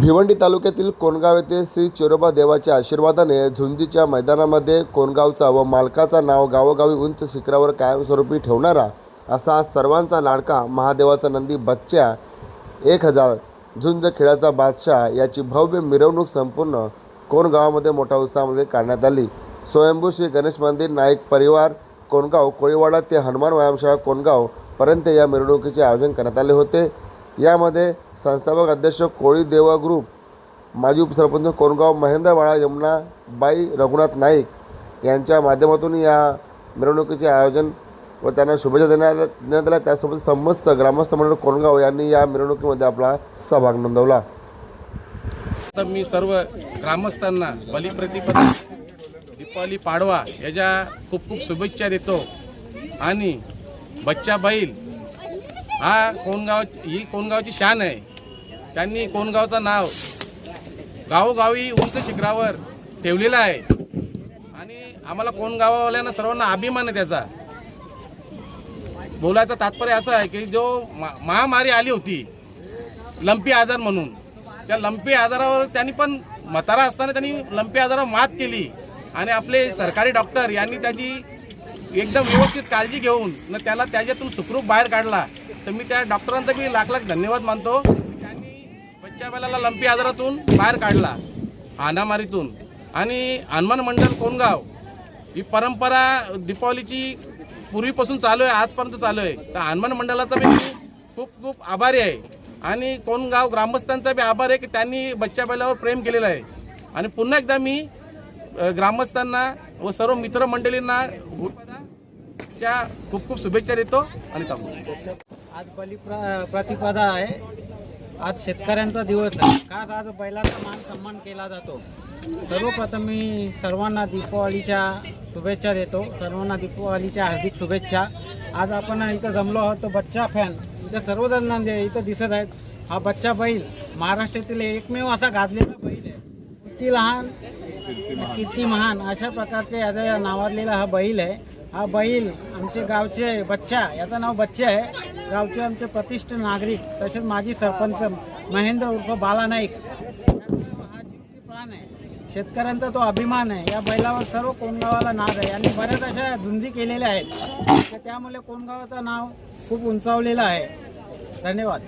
भिवंडी तालुक्यातील कोणगाव येथे श्री चिरोबा देवाच्या आशीर्वादाने झुंजीच्या मैदानामध्ये कोणगावचा व मालकाचा नाव गावोगावी उंच शिखरावर कायमस्वरूपी ठेवणारा असा सर्वांचा लाडका महादेवाचा नंदी बच्च्या एक हजार झुंज खेळाचा बादशाह याची भव्य मिरवणूक संपूर्ण कोणगावामध्ये मोठ्या उत्साहामध्ये काढण्यात आली. स्वयंभू श्री गणेश मंदिर नाईक परिवार कोणगाव कोळीवाडा ते हनुमान व्यायामशाळा कोणगावपर्यंत या मिरवणुकीचे आयोजन करण्यात आले होते. यामध्ये संस्थापक अध्यक्ष कोळी देवा ग्रुप माजी उपसरपंच कोणगाव महेंद्र बाळा यमुना बाई रघुनाथ नाईक यांच्या माध्यमातून या मिरवणुकीचे आयोजन व त्यांना शुभेच्छा देण्यात देण्यात आल्या. त्यासोबत समस्त ग्रामस्थ मंडळ कोणगाव यांनी या मिरवणुकीमध्ये आपला सहभाग नोंदवला. तर मी सर्व ग्रामस्थांना बलिप्रतिपदा दीपावली पाडवा याच्या खूप खूप शुभेच्छा देतो. आणि बच्चा बैल हा कोणगाव ही कोणगावची शान आहे. त्यांनी कोणगावचं नाव गावोगावी उंच शिखरावर ठेवलेलं आहे. आणि आम्हाला कोणगाववाल्यांना सर्वांना अभिमान आहे त्याचा. बोलायचं तात्पर्य असं आहे की जो मा- महामारी आली होती लंपी आजार म्हणून त्या लंपी आजारावर त्यांनी पण म्हातारा असताना त्यांनी लंपी आजारावर मात केली. आणि आपले सरकारी डॉक्टर यांनी त्याची एकदम व्यवस्थित काळजी घेऊन न त्याला त्याच्यातून सुखरूप बाहेर काढला. तर मी त्या डॉक्टरांचा मी लाख लाख धन्यवाद मानतो. त्यांनी बच्च्या बैलाला लंपी आजारातून बाहेर काढला हानामारीतून आणि हनुमान मंडळ कोणगाव ही परंपरा दीपावलीची पूर्वीपासून चालू आहे आजपर्यंत चालू आहे. तर हनुमान मंडळाचा मी खूप खूप आभारी आहे. आणि कोणगाव ग्रामस्थांचा बी आभार आहे की त्यांनी बच्च्या बैलावर प्रेम केलेलं आहे. आणि पुन्हा एकदा मी ग्रामस्थांना व सर्व मित्रमंडळींना च्या खूप खूप शुभेच्छा देतो आणि थांबतो. आज बली प्रतिपदा आहे. आज शेतकऱ्यांचा दिवस आहे. खास आज बैलाचा मान सन्मान केला जातो. सर्वप्रथम मी सर्वांना दीपावलीच्या शुभेच्छा देतो. सर्वांना दीपावलीच्या हार्दिक शुभेच्छा. आज आपण इथं जमलो आहोत तो बच्चा फॅन इथं सर्वजण जे इथं दिसत आहेत. हा बच्चा बैल. महाराष्ट्रातील एकमेव असा गाजलेला बैल आहे. किती लहान किती महान अशा प्रकारचे याचा नावाजलेला हा बैल आहे. हा बैल आमचे गावचे बच्चा याचं नाव बच्चा आहे. गावचे आमचे प्रतिष्ठ नागरिक तसेच माजी सरपंच महेंद्र उर्फ बाला नाईक. हा प्राण आहे. शेतकऱ्यांचा तो अभिमान आहे. या बैलावर सर्व कोणगावाला नाद आहे. आणि बऱ्याच अशा झुंजी केलेल्या आहेत. तर त्यामुळे कोणगावाचं नाव खूप उंचावलेलं आहे. धन्यवाद.